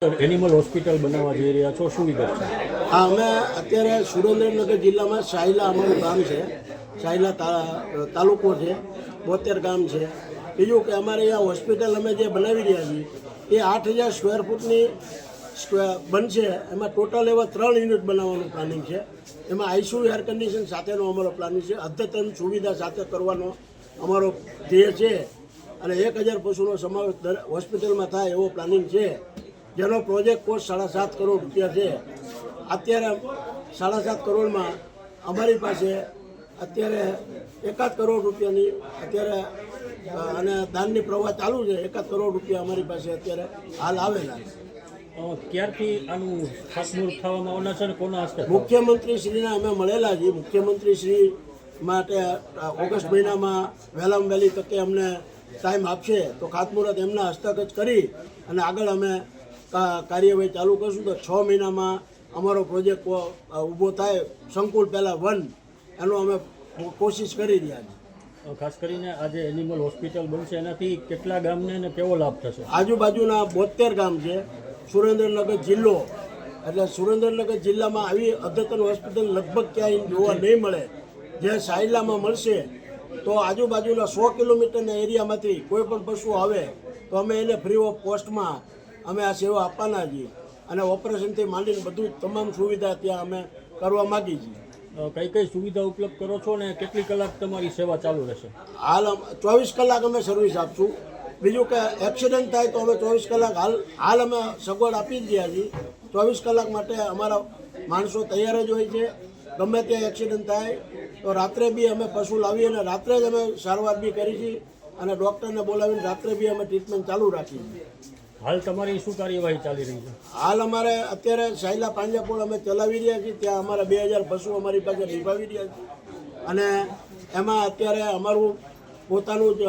Animal hospital બનાવવા જઈ રહ્યા છો, શું વિગત છે? હા, અમે અત્યારે સુરેન્દ્રનગર જિલ્લામાં સાયલા અમારું ગામ છે. સાયલા તાલુકો છે, બોતેર ગામ છે. બીજું કે અમારે અહીંયા હોસ્પિટલ અમે જે બનાવી રહ્યા છીએ, એ આઠ હજાર સ્ક્વેર ફૂટની બનશે. એમાં ટોટલ એવા ત્રણ યુનિટ બનાવવાનું પ્લાનિંગ છે. એમાં આઈસીયુ એર કન્ડિશન સાથેનો અમારો પ્લાનિંગ છે. અદ્યતન સુવિધા સાથે કરવાનો અમારો ધ્યેય છે. અને એક હજાર પશુનો સમાવેશ હોસ્પિટલમાં થાય એવો પ્લાનિંગ છે. જેનો પ્રોજેક્ટ કોસ્ટ સાડા સાત કરોડ રૂપિયા છે. અત્યારે સાડા સાત કરોડમાં અમારી પાસે અત્યારે એકાદ કરોડ રૂપિયાની અત્યારે અને દાનની પ્રવાહ ચાલુ છે. એકાદ કરોડ રૂપિયા અમારી પાસે અત્યારે હાલ આવેલા છે. ક્યારથી આનું ખાતમુહૂર્ત થવામાં આવનાર છે કોના હસ્તે? મુખ્યમંત્રી શ્રીને અમે મળેલા છીએ. મુખ્યમંત્રી શ્રી માટે ઓગસ્ટ મહિનામાં વહેલામાં વહેલી તકે અમને ટાઈમ આપશે. તો ખાતમુહૂર્ત એમના હસ્તક જ કરી અને આગળ અમે કાર્યવાહી ચાલુ કરશું તો છ મહિનામાં અમારો પ્રોજેક્ટ ઊભો થાય. સંકુલ પહેલાં વન. એનો અમે કોશિશ કરી રહ્યા છીએ. ખાસ કરીને આજે એનિમલ હોસ્પિટલ બનશે એનાથી કેટલા ગામને અને કેવો લાભ થશે? આજુબાજુના બોતેર ગામ છે. સુરેન્દ્રનગર જિલ્લો. એટલે સુરેન્દ્રનગર જિલ્લામાં આવી અદ્યતન હોસ્પિટલ લગભગ ક્યાંય જોવા નહીં મળે. જે સાયલામાં મળશે તો આજુબાજુના સો કિલોમીટરના એરિયામાંથી કોઈ પણ પશુ આવે તો અમે એને ફ્રી ઓફ કોસ્ટમાં અમે આ સેવા આપવાના છીએ અને ઓપરેશનથી માંડીને બધું જ તમામ સુવિધા ત્યાં અમે કરવા માગી છીએ. કઈ કઈ સુવિધા ઉપલબ્ધ કરો છો ને કેટલી કલાક તમારી સેવા ચાલુ રહેશે? હાલ ચોવીસ કલાક અમે સર્વિસ આપશું. બીજું કે એક્સિડન્ટ થાય તો અમે ચોવીસ કલાક હાલ હાલ અમે સગવડ આપી જ રહ્યા છીએ. ચોવીસ કલાક માટે અમારા માણસો તૈયાર જ હોય છે. ગમે ત્યાં એક્સિડન્ટ થાય તો રાત્રે બી અમે પશુ લાવીએ અને રાત્રે જ અમે સારવાર બી કરી છીએ અને ડૉક્ટરને બોલાવીને રાત્રે બી અમે ટ્રીટમેન્ટ ચાલુ રાખીએ છીએ. હાલ તમારી શું કાર્યવાહી ચાલી રહી છે? હાલ અમારે અત્યારે સાયલા પાંજાપોળ અમે ચલાવી રહ્યા છીએ ત્યાં અમારા બે હજાર પશુ અમારી પાસે નિભાવી રહ્યા છે. અને એમાં અત્યારે અમારું પોતાનું જ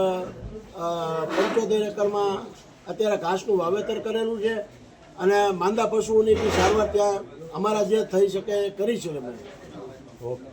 પંચોતેર એકરમાં અત્યારે ઘાસનું વાવેતર કરેલું છે. અને માંદા પશુઓની બી સારવાર ત્યાં અમારા જે થઈ શકે એ કરી છે અમે. ઓકે.